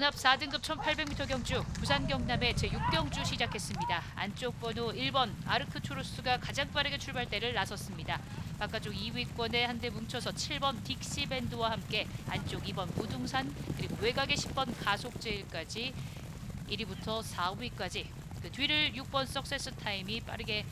혼합 4등급 1800m 경주 부산 경남의 제6경주 시작했습니다. 안쪽 번호 1번 아르크투루스가 가장 빠르게 출발대를 나섰습니다. 바깥쪽 2위권에 한대 뭉쳐서 7번 딕시 밴드와 함께 안쪽 2번 무등산 그리고 외곽의 10번 가속제일까지 1위부터 4위까지 그 뒤를 6번 석세스 타임이 빠르게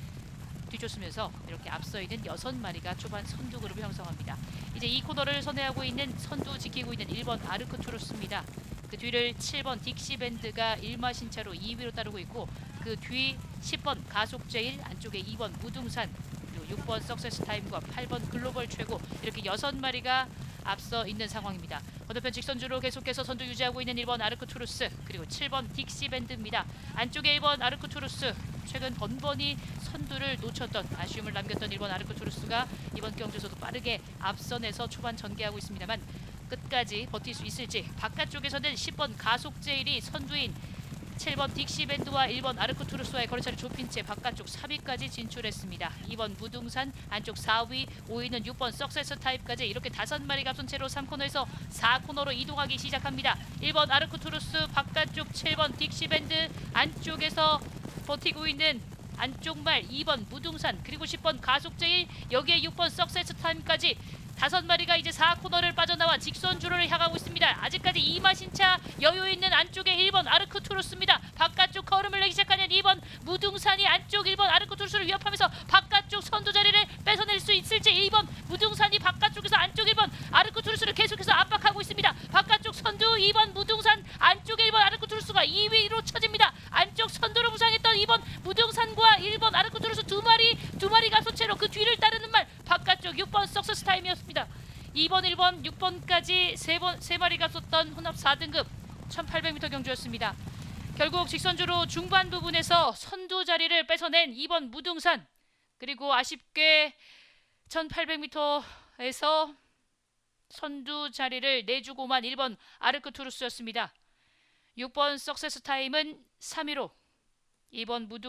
뒤쫓으면서 이렇게 앞서 있는 여섯 마리가 초반 선두 그룹을 형성합니다. 이제 이 코너를 선회하고 있는 선두 지키고 있는 1번 아르크투루스입니다. 그 뒤를 7번 딕시밴드가 1마신 차로 2위로 따르고 있고 그 뒤 10번 가속제일 안쪽에 2번 무등산 그리고 6번 석세스 타임과 8번 글로벌 최고 이렇게 여섯 마리가 앞서 있는 상황입니다. 건너편 직선주로 계속해서 선두 유지하고 있는 1번 아르크투루스 그리고 7번 딕시밴드입니다. 안쪽에 1번 아르크투루스 최근 번번이 선두를 놓쳤던 아쉬움을 남겼던 1번 아르크투루스가 이번 경주에서도 빠르게 앞선에서 초반 전개하고 있습니다만 끝까지 버틸 수 있을지 바깥쪽에서는 10번 가속제일이 선두인 7번 딕시밴드와 1번 아르크투루스와의 거리차를 좁힌 채 바깥쪽 3위까지 진출했습니다. 2번 무등산, 안쪽 4위, 5위는 6번 석세스 타입까지 이렇게 다섯 마리가 앞선 채로 3코너에서 4코너로 이동하기 시작합니다. 1번 아르크투루스, 바깥쪽 7번 딕시밴드, 안쪽에서 버티고 있는 안쪽말 2번 무등산 그리고 10번 가속제일 여기에 6번 석세스 타임까지 다섯 마리가 이제 4코너를 빠져나와 직선 주로를 향하고 있습니다. 아직까지 이마신차 여유 있는 안쪽에 1번 아르크 투루스입니다. 바깥쪽 걸음을 내기 시작하는 2번 무등산이 안쪽 1번 아르크 투루스를 위협하면서 바깥쪽 선두 자리를 뺏어낼 수 있을지 1번 무등산이 바깥쪽에서 안쪽 1번 아르크 투루스를 계속해서 압박하고 있습니다. 바깥쪽 선두 2번 무등산 안쪽에 1번 아르크 투루스가 2위로 쳐집니다. 안쪽 선두를 부상했던 2번 무등산과 1번 아르크투루스 두 마리 두 마리가 소체로 그 뒤를 따르는 말 바깥쪽 6번 석세스 타임이었습니다. 2번, 1번, 6번까지 세번세 마리가 쏟던 혼합 4등급 1800m 경주였습니다. 결국 직선주로 중반 부분에서 선두 자리를 뺏어낸 2번 무등산 그리고 아쉽게 1800m에서 선두 자리를 내주고만 1번 아르크투루스였습니다. 6번 석세스 타임은 3위로 2번 무등